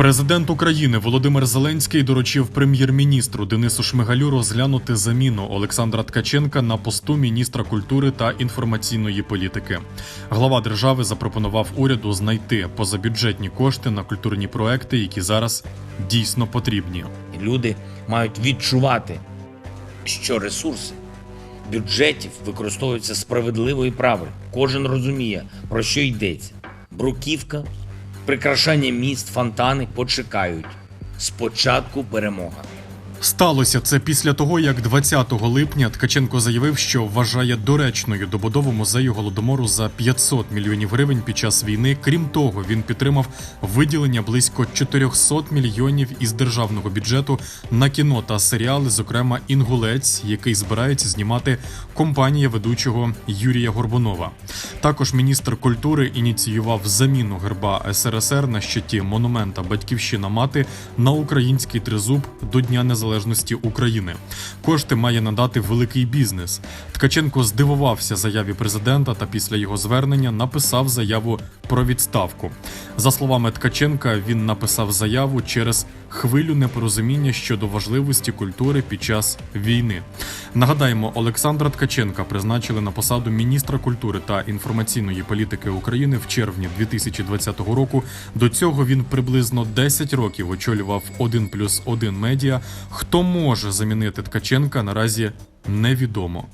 Президент України Володимир Зеленський доручив прем'єр-міністру Денису Шмигалю розглянути заміну Олександра Ткаченка на посту міністра культури та інформаційної політики. Глава держави запропонував уряду знайти позабюджетні кошти на культурні проекти, які зараз дійсно потрібні. Люди мають відчувати, що ресурси бюджетів використовуються справедливо і правильно. Кожен розуміє, про що йдеться. Бруківка, прикрашання міст, фонтани почекають. Спочатку перемога. Сталося це після того, як 20 липня Ткаченко заявив, що вважає доречною добудову музею голодомору за 500 мільйонів гривень під час війни. Крім того, він підтримав виділення близько 400 мільйонів із державного бюджету на кіно та серіали, зокрема Інгулець, який збирається знімати компанія ведучого Юрія Горбунова. Також міністр культури ініціював заміну герба СРСР на щиті монумента Батьківщина мати на український тризуб до Дня Незалежності України. Кошти має надати великий бізнес. Ткаченко здивувався заяві президента та після його звернення написав заяву про відставку. За словами Ткаченка, він написав заяву через хвилю непорозуміння щодо важливості культури під час війни. Нагадаємо, Олександра Ткаченка призначили на посаду міністра культури та інформаційної політики України в червні 2020 року. До цього він приблизно 10 років очолював 1 плюс 1 медіа. Хто може замінити Ткаченка наразі невідомо.